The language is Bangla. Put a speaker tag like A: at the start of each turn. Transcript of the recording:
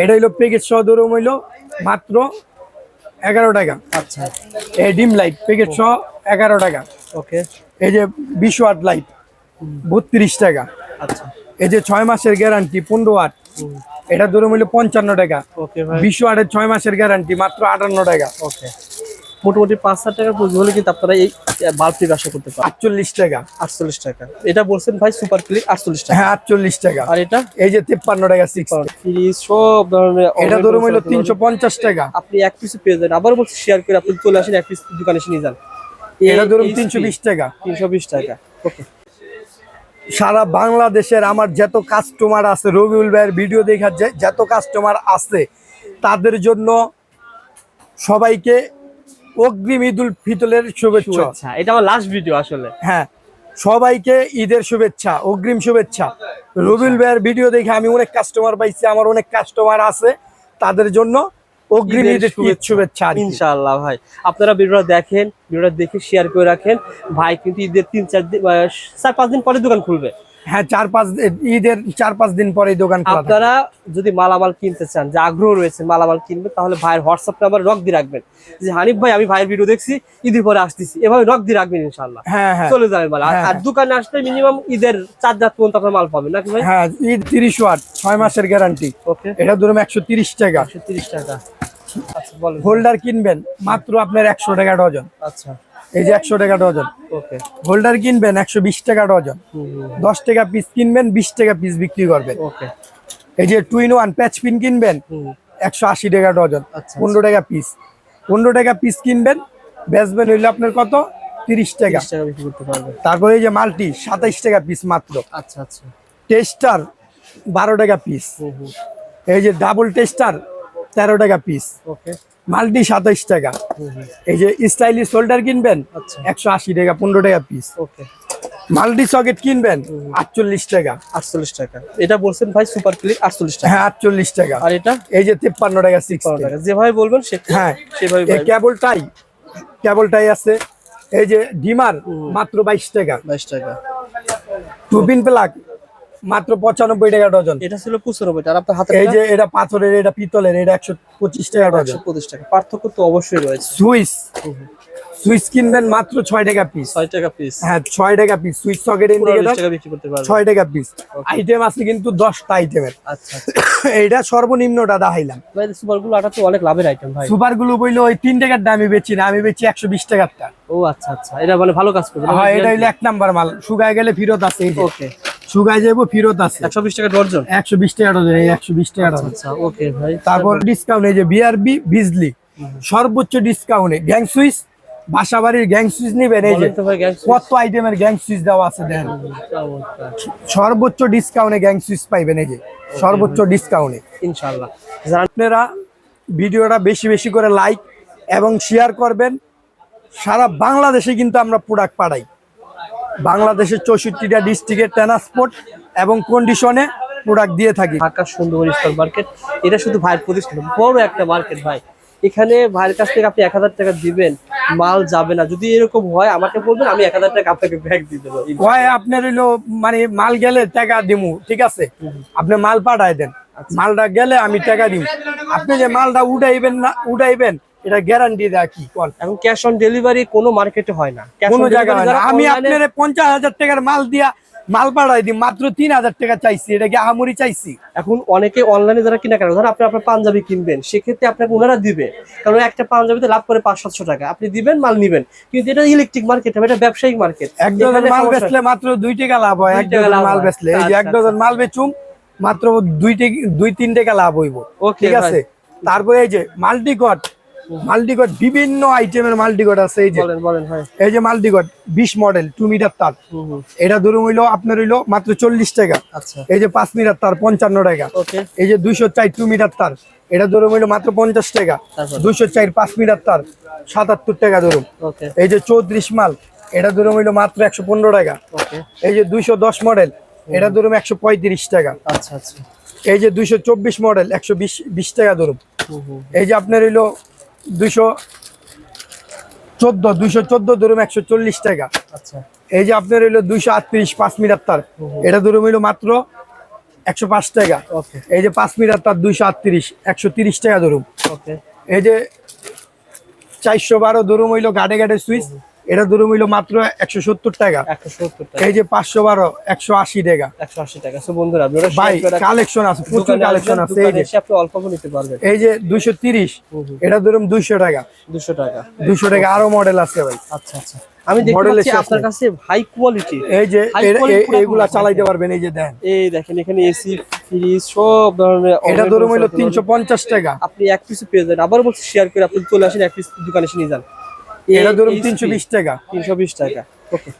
A: এটা হইল প্যাকেট সহ ধরুন হইল মাত্র এগারো টাকা।
B: আচ্ছা।
A: এই ডিম লাইট প্যাকেট সহ এগারো টাকা।
B: ওকে।
A: এই যে বিশ ওয়াট লাইট বত্রিশ টাকা।
B: আচ্ছা।
A: এই যে ছয় মাসের গ্যারান্টি পনেরো ওয়াট। এটা ধরুন হইল পঞ্চান্ন টাকা। বিশ ওয়াটের ছয় মাসের গ্যারান্টি মাত্র আটান্ন টাকা।
B: ওকে। মোটামুটি পাঁচ হাজার টাকার পুঁজি হলে কিন্তু আপনারা এই বাল্বটি ব্যবসা করতে পারেন
A: আটচল্লিশ টাকা।
B: আটচল্লিশ টাকা। এটা বলছেন ভাই সুপার ক্লিক আটচল্লিশ টাকা।
A: হ্যাঁ আটচল্লিশ টাকা।
B: আর এটা?
A: এই যে তিপ্পান্ন টাকা সিক্স
B: ফ্রিজ সব ধরনের
A: এটা ধরুন হইল তিনশো পঞ্চাশ টাকা।
B: আপনি এক পিস পেয়ে যান আবার বলছি শেয়ার করে আপনি চলে আসেন এক পিস দোকানে এসে নিয়ে যান।
A: এটা ধরুন তিনশো বিশ টাকা।
B: তিনশো বিশ টাকা। ওকে
A: সারা বাংলাদেশের আমার যত কাস্টমার আছে রবিউল ভাইয়ের ভিডিও দেখার যে- যত কাস্টমার আছে তাদের জন্য সবাইকে অগ্রিম ঈদুল ফিতরের শুভেচ্ছা।
B: এটা আমার লাস্ট ভিডিও আসলে।
A: হ্যাঁ সবাইকে ঈদের শুভেচ্ছা অগ্রিম শুভেচ্ছা। রবিউল ভাইয়ের ভিডিও দেখে আমি অনেক কাস্টমার পাইছি আমার অনেক কাস্টমার আছে তাদের জন্য অগ্রিম
B: ঈদের
A: ঈদের শুভেচ্ছা।
B: ইনশাআল্লাহ ভাই। আপনারা ভিডিওটা দেখেন ভিডিওটা দেখে শেয়ার করে রাখেন। ভাই কিন্তু ঈদের তিন চার দিন চার পাঁচ দিন পরে দোকান খুলবে।
A: হ্যাঁ চার পাঁচ ঈদের চার পাঁচ দিন পরে দোকান
B: আপনারা যদি মালামাল কিনতে চান যে আগ্রহ রয়েছে মালামাল কিনবে তাহলে ভাইয়ের হোয়াটসঅ্যাপ নাম্বার রক দিয়ে রাখবেন। যে হানিফ ভাই আমি ভাইয়ের ভিডিও দেখছি ঈদের পরে আসতেছি। এভাবে রক দিয়ে রাখবেন ইনশাল্লাহ
A: হ্যাঁ হ্যাঁ।
B: চলে যাবে মাল। আর-
A: হ্যাঁ,
B: দোকানে আসলে মিনিমাম ঈদের চার রাত পর্যন্ত আপনার মাল পাবেন নাকি ভাই?
A: হ্যাঁ ঈদ তিরিশ ওয়াট ছয় মাসের গ্যারান্টি
B: ওকে
A: এটা ধরুন একশো তিরিশ টাকা।
B: একশো তিরিশ টাকা। আচ্ছা বলেন।
A: হোল্ডার কিনবেন মাত্র আপনার একশো টাকা ডজন।
B: আচ্ছা।
A: এই যে একশো টাকা ডজন।
B: ওকে
A: হোল্ডার কিনবেন একশো বিশ টাকা ডজন। দশ টাকা পিস কিনবেন বিশ টাকা পিস বিক্রি করবেন।
B: ওকে
A: এই যে two in one patch pin কিনবেন একশো আশি টাকা ডজন।
B: আচ্ছা,
A: পনেরো টাকা পিস পনেরো টাকা পিস কিনবেন বেচবেন হইলে আপনার কত? তিরিশ টাকা। তারপরে এই যে মালটি সাতাইশ টাকা পিস মাত্র।
B: আচ্ছা আচ্ছা।
A: টেস্টার বারো টাকা পিস এই যে ডাবল টেস্টার তেরো টাকা পিস
B: ওকে
A: মাল্টি সাতাইশ টাকা। এই যে স্টাইলিশ শোল্ডার কিনবেন
B: আচ্ছা।
A: একশো আশি টাকা পনেরো টাকা পিস
B: ওকে।
A: মাল্টি সকেট কিনবেন আটচল্লিশ টাকা।
B: আটচল্লিশ টাকা। এটা বলছেন ভাই সুপার ক্লিক আটচল্লিশ টাকা।
A: হ্যাঁ আটচল্লিশ টাকা।
B: আর এটা?
A: এই যে তিপ্পান্ন টাকা সিক্স
B: টাকা। যেভাবে বলবেন সে
A: হ্যাঁ
B: সেভাবে
A: এই কেবলটাই কেবলটাই আছে। এই যে ডিমার মাত্র বাইশ টাকা।
B: বাইশ টাকা।
A: টু পিন প্লাগ মাত্র পঁচানব্বই টাকা ডজন।
B: এটা ছিল পঁচানব্বই আর আপনার হাতে
A: এই যে এটা পাথরের এটা পিতলের এটা একশো পঁচিশ টাকা ডজন।
B: পঁচিশ টাকা পার্থক্য তো অবশ্যই রয়েছে।
A: সুইচ সুইচ কিনবেন মাত্র ছয় টাকা পিস
B: ছয় টাকা পিস
A: হ্যাঁ ছয় টাকা পিস সুইচ সকেট
B: টাকা
A: ছয় টাকা পিস আইটেম আছে কিন্তু দশটা আইটেমের
B: আচ্ছা
A: এইটা সর্বনিম্নটা দেখাইলাম।
B: ভাই সুপারগুলো আটা তো অনেক লাভের আইটেম ভাই।
A: সুপারগুলো বইলো ওই তিন টাকার দামে বেচি না আমি বেচি একশো বিশ টাকারটা।
B: ও আচ্ছা আচ্ছা। এটা মানে ভালো কাজ করবে।
A: হ্যাঁ এটা হইল এক নাম্বার মাল। শুকায় গেলে ফিরত আছে
B: ওকে
A: শুকায় যাব ফিরত আছে।
B: একশো বিশ টাকা ডর্জন?
A: একশো বিশ টাকা ডজন এই একশো বিশ টাকা ডজন
B: আচ্ছা ওকে ভাই
A: তারপর? ডিসকাউন্ট এই যে বিআরবি বিজলি সর্বোচ্চ ডিসকাউন্টে গ্যাং সুইচ বাসা বাড়ির গ্যাং সুইচ নিবেন এই যে কত আইটেমের গ্যাং সুইচ দেওয়া আছে দেখেন সর্বোচ্চ ডিসকাউন্টে গ্যাং সুইচ পাইবেন এই যে। সর্বোচ্চ ডিসকাউন্টে আপনারা ভিডিওটা বেশি বেশি করে লাইক এবং শেয়ার করবেন। সারা বাংলাদেশে কিন্তু আমরা প্রোডাক্ট পাঠাই। বাংলাদেশের চৌষট্টিটা ডিস্ট্রিক্টের ট্রান্সপোর্ট এবং কন্ডিশনে প্রোডাক্ট দিয়ে থাকি।
B: ঢাকা সুন্দরবন স্টল মার্কেট এটা শুধু ভাইয়ের প্রতিষ্ঠান বড় একটা মার্কেট ভাই। এখানে ভাইয়ের কাছ থেকে আপনি এক হাজার টাকা দিবেন মাল যাবে না। যদি এরকম হয় আমাকে বলবেন আমি এক হাজার টাকা আপনাকে ব্যাগ দিয়ে দেবো।
A: হয় আপনার হইল মানে মাল গেলে টাকা দিমু ঠিক আছে? আপনি মাল পাঠায় দেন। মালটা গেলে আমি টাকা দিব আপনি যে মালটা উঠাইবেন না উঠাইবেন এটা গ্যারান্টি দেয় কি? কোন?
B: এখন ক্যাশ অন ডেলিভারি কোনো মার্কেটে হয় না।
A: কোনো জায়গায় হয় না। আমি আপনার পঞ্চাশ হাজার টাকার মাল দিয়া মাল পাঠাই দিই মাত্র তিন হাজার টাকা চাইছি। এটা কি আহামরি চাইছি?
B: এখন অনেকে অনলাইনে যারা কিনা কেন ধরেন আপনি আপনার পাঞ্জাবি কিনবেন সেক্ষেত্রে আপনাকে ওনারা দিবে। কারণ একটা পাঞ্জাবিতে লাভ করে পাঁচ সাতশো টাকা। আপনি দিবেন মাল নিবেন। কিন্তু এটা ইলেকট্রিক মার্কেট এটা ব্যবসায়িক মার্কেট
A: এক ডজন মাল বেচলে মাত্র দুই টাকা লাভ হয়। এক ডজন মাল বেচলে। এই যে এক
B: আচ্ছা,
A: ডজন মাল বেচুম মাত্র দুই টাকা দুই তিন টাকা লাভ হইব। ঠিক আছে? তারপরে এই যে মাল্টিকট মাল্টিকট বিভিন্ন আইটেমের মাল্টিকট আছে এই যে।
B: বলেন বলেন
A: এই যে মাল্টিকট বিশ মডেল টু মিটার তার। এটা ধরুন হইল আপনার হইল মাত্র চল্লিশ টাকা।
B: আচ্ছা।
A: এই যে পাঁচ মিটার তার পঞ্চান্ন টাকা।
B: ওকে।
A: এই যে দুইশো চার টু মিটার তার। এটা ধরুন হইল মাত্র পঞ্চাশ টাকা? দুইশো চার পাঁচ মিটার তার। সাতাত্তর টাকা ধরুন
B: ওকে।
A: এই যে চৌত্রিশ মাল এটা ধরুন হইল মাত্র একশো পনেরো টাকা।
B: ওকে।
A: এই যে দুইশো দশ মডেল এটা ধরুন একশো পঁয়ত্রিশ টাকা।
B: আচ্ছা আচ্ছা।
A: এই যে দুইশো চব্বিশ মডেল একশো বিশ বিশ টাকা ধরুন এই যে আপনার হইল দুইশো চোদ্দ দুইশো চোদ্দ ধরুন একশো চল্লিশ টাকা।
B: আচ্ছা।
A: এই যে আপনার হইল দুইশো আটত্রিশ পাঁচ মিটার তার। এটা ধরুন হইল মাত্র একশো পাঁচ টাকা।
B: ওকে।
A: এই যে পাঁচ মিটার তার দুইশো আটত্রিশ একশো তিরিশ টাকা ধরুন। এই যে চারশো বারো ধরুন হইল গাড়ে গাড়ে সুইচ। এটা ধরুন হইল মাত্র একশো সত্তর টাকা। এই যে পাঁচশো বারো একশো আশি টাকা।
B: একশো আশি টাকা। বন্ধুরা
A: ভাই কালেকশন আছে প্রচুর কালেকশন আছে এই যে।
B: আপনি অল্প অল্প নিতে পারবেন।
A: এই যে দুইশো তিরিশ এটা ধরুন দুইশো টাকা।
B: দুশো টাকা।
A: দুইশো টাকা আরও মডেল আছে ভাই।
B: আচ্ছা আচ্ছা। আমি দেখতে আপনার কাছে হাই কোয়ালিটি
A: এই যে এইগুলা চালাইতে পারবেন এই যে দেন।
B: এই দেখেন এখানে এসি ফ্রিজ সব ধরনের
A: এটা ধরুন টাকা।
B: আপনি এক পিস পেয়ে যান আবার বলছি শেয়ার করে আপনি চলে আসেন এক পিস দোকানে এসে নিয়ে যান।
A: এটা ধরুন তিনশো বিশ টাকা।
B: তিনশো বিশ টাকা। ওকে